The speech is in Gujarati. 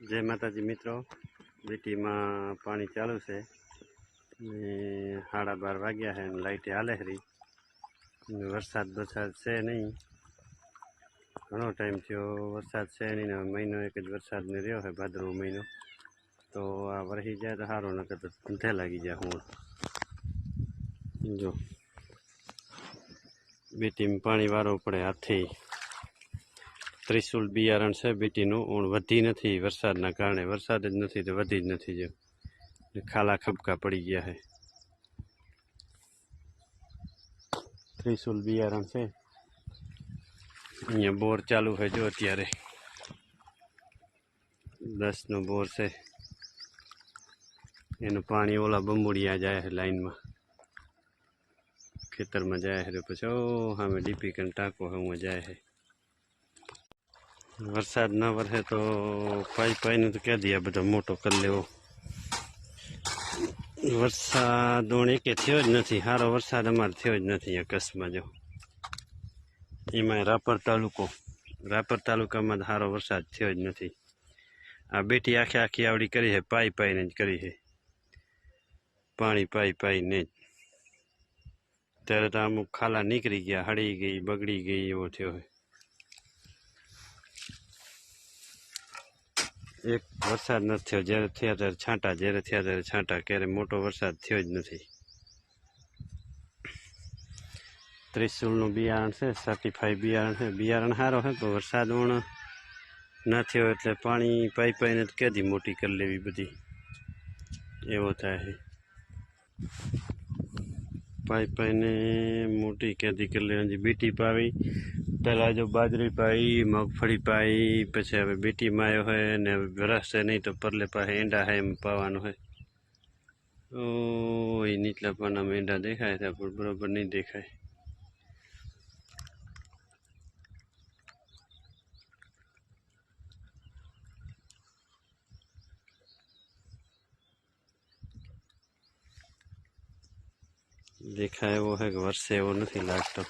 જય માતાજી મિત્રો. બીટીમાં પાણી ચાલુ છે. ને સાડા બાર વાગ્યા છે લાઇટે હાલે ખરી વરસાદ વરસાદ છે નહીં. ઘણો ટાઈમ થયો વરસાદ છે નહીં મહિનો એક જ વરસાદને રહ્યો છે ભાદરવો મહિનો. તો આ વરસી જાય તો સારું, નકર તો ધંધે લાગી જાય હું. જો. બીટીમાં પાણી વારવું પડે હાથથી ત્રિશુલ બિયારણ છે, બીટીનું ઊણ વધી નથી વરસાદના કારણે. વરસાદ જ નથી તો વધી જ નથી જો. ખાલા ખબકા પડી ગયા છે. ત્રિશુલ બિયારણ છે. અહીંયા બોર ચાલુ છે જો અત્યારે. દસનો બોર છે. એનું પાણી ઓલા બંબુડિયા જાય છે લાઈનમાં. ખેતરમાં જાય છે પછી ઓ સામે ડીપી કન ટાંકો હવે જાય છે. વરસાદ ન વરસે તો પાઈ પાઈને તો કહી દઈએ બધો મોટો કરી લેવો. વરસાદ એકે થયો જ નથી. સારો વરસાદ અમારે થયો જ નથી અહીંયા કચ્છમાં જો. એમાં રાપર તાલુકો. રાપર તાલુકામાં સારો વરસાદ થયો જ નથી. આ બેટી આખી આખી આવડી કરી છે, પાઈ પાઈને જ કરી છે. પાણી પાઈ પાઈને જ. ત્યારે તો અમુક ખાલા નીકળી ગયા, હળી ગઈ, બગડી ગઈ એવો થયો છે. એક વરસાદ નથી થયો, જ્યારે થયા ત્યારે છાંટા, જ્યારે થયા ત્યારે છાંટા ક્યારે મોટો વરસાદ થયો જ નથી. ત્રિશુલનું બિયારણ છે સર્ટિફાઈ બિયારણ છે. બિયારણ સારો છે, પણ વરસાદ પણ ના થયો એટલે પાણી પાઈ પાઈને કેદી મોટી કરી લેવી બધી. એવો થાય છે. પાઈ પાઈને મોટી કેદી કરી લેવાની બીટી પાવી પહેલાં જો બાજરી પાઈ, મગફળી પાઈ, પછી હવે બીટીમાં આવ્યો હોય ને હવે વરસશે નહીં તો પરલે પાસે ઈંડા છે એમ પાવાનું હોય ઓ એ નીચલા પાનામાં ઈંડા દેખાય છે, પણ બરોબર નહીં દેખાય. દેખાય એવો છે કે વરસે એવો નથી લાગતો.